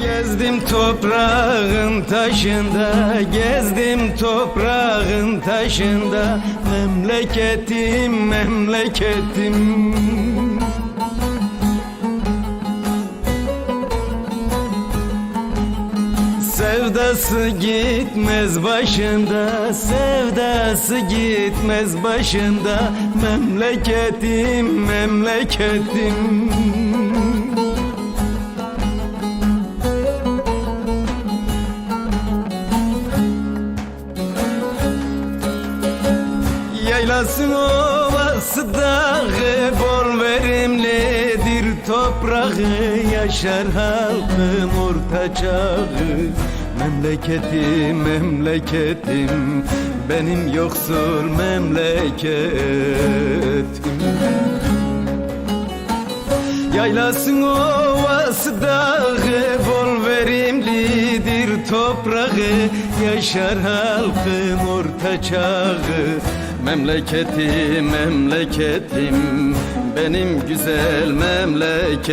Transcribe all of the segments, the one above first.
Gezdim toprağın taşında Gezdim toprağın taşında. Memleketim memleketim. Sevdası gitmez başında Sevdası gitmez başında. Memleketim memleketim Yaylasın ovası dağı bol verimlidir toprağı Yaşar halkım orta çağı. Memleketim memleketim benim yoksul memleketim. Yaylasın ovası dağı toprağı Yaşar halkım orta çağı. Memleketim memleketim benim güzel memleketim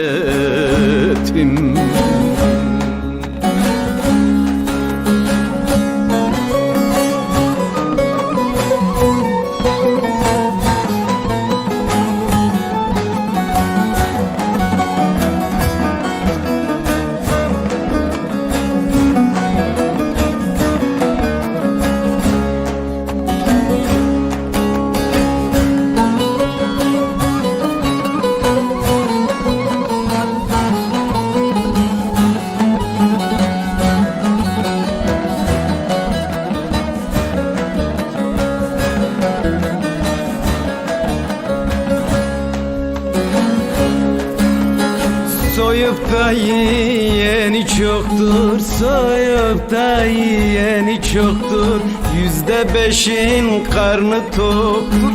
Soyup da yiyeni çoktur Soyup da yiyeni çoktur Yüzde beşin karnı toktur